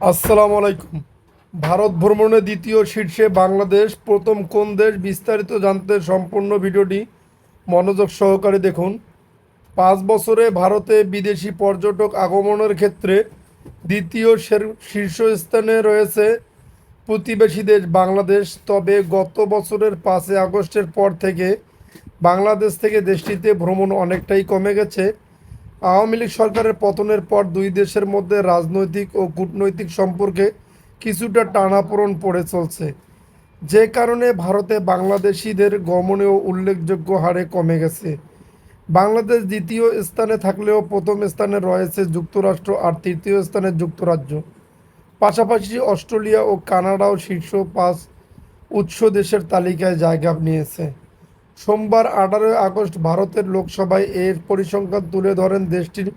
আসসালামু আলাইকুম। ভারত ভ্রমণে দ্বিতীয় শীর্ষে বাংলাদেশ, প্রথম কোন দেশ বিস্তারিত জানতে সম্পূর্ণ ভিডিওটি মনোযোগ সহকারে দেখুন। পাঁচ বছরে ভারতে বিদেশি পর্যটক আগমনের ক্ষেত্রে দ্বিতীয় শীর্ষস্থানে রয়েছে প্রতিবেশী দেশ বাংলাদেশ। তবে গত বছরের পাঁচই আগস্টের পর থেকে বাংলাদেশ থেকে দেশটিতে ভ্রমণ অনেকটাই কমে গেছে। আওয়ামী লীগ সরকারের পতনের পর দুই দেশের মধ্যে রাজনৈতিক ও কূটনৈতিক সম্পর্কে কিছুটা টানাপোড়ন পড়ে চলছে। যে কারণে ভারতে বাংলাদেশিদের গমনেও উল্লেখযোগ্য হারে কমে গেছে। বাংলাদেশ দ্বিতীয় স্থানে থাকলেও প্রথম স্থানে রয়েছে যুক্তরাষ্ট্র আর তৃতীয় স্থানে যুক্তরাজ্য। পাশাপাশি অস্ট্রেলিয়া ও কানাডাও শীর্ষ পাঁচ উৎস দেশের তালিকায় জায়গা নিয়েছে। সোমবার আঠারোই আগস্ট ভারতের লোকসভায় এর পরিসংখ্যান তুলে ধরেন দেশটির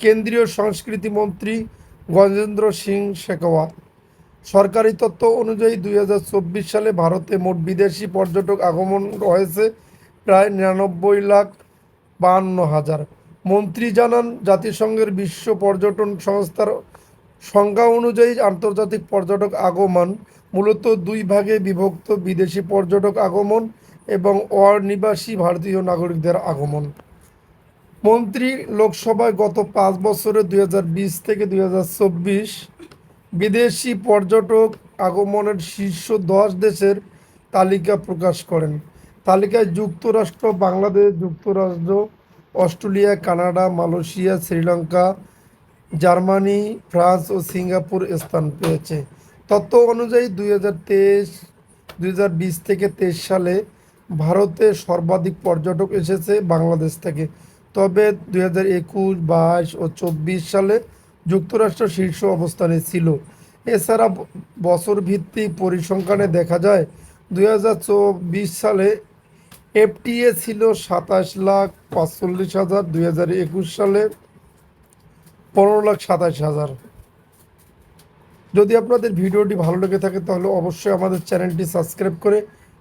কেন্দ্রীয় সংস্কৃতি মন্ত্রী গজেন্দ্র সিং শেখাওয়াত। সরকারি তথ্য অনুযায়ী দুই হাজার চব্বিশ সালে ভারতে মোট বিদেশি পর্যটক আগমন হয়েছে প্রায় নিরানব্বই লাখ বাহান্ন হাজার। মন্ত্রী জানান, জাতিসংঘের বিশ্ব পর্যটন সংস্থার সংখ্যা অনুযায়ী আন্তর্জাতিক পর্যটক আগমন মূলত দুই ভাগে বিভক্ত। বিদেশি পর্যটক আগমন এবং অনিবাসী ভারতীয় নাগরিকদের আগমন। মন্ত্রী লোকসভায় গত পাঁচ বছরে দুই হাজার বিশ থেকে দুই হাজার চব্বিশ বিদেশি পর্যটক আগমনের শীর্ষ দশ দেশের তালিকা প্রকাশ করেন। তালিকায় যুক্তরাষ্ট্র, বাংলাদেশ, যুক্তরাষ্ট্র, Australia, Canada, Malaysia, Sri Lanka, Germany, France ও সিঙ্গাপুর স্থান পেয়েছে। তথ্য অনুযায়ী দুই হাজার তেইশ থেকে তেইশ সালে ভারতে সর্বাধিক পর্যটক এসেছে বাংলাদেশ থেকে। তবে দুই হাজার একুশ, বাইশ ও চব্বিশ সালে যুক্তরাষ্ট্র শীর্ষ অবস্থানে ছিল। এছাড়া বছর ভিত্তিক পরিসংখ্যানে দেখা যায়, দুই হাজার চব্বিশ সালে এফটিএ ছিল সাতাশ লাখ পাঁচচল্লিশ হাজার, দুই হাজার একুশ সালে পনেরো লাখ সাতাশ হাজার। যদি আপনাদের ভিডিওটি ভালো লেগে থাকে তাহলে অবশ্যই আমাদের চ্যানেলটি সাবস্ক্রাইব করে